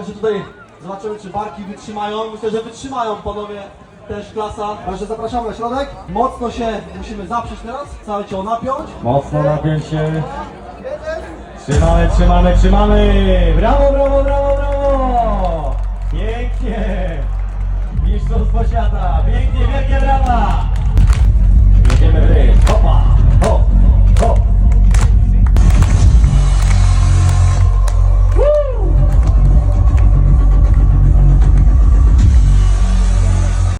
także tutaj zobaczymy, czy barki wytrzymają. Myślę, że wytrzymają panowie też klasa. Także zapraszamy na środek. Mocno się musimy zaprzeć teraz, całe ciało napiąć. Mocno napiąć się. Trzymamy, trzymamy, trzymamy! Brawo, brawo, brawo, brawo! Pięknie! Mistrzostwo świata! Pięknie, wielkie brawa!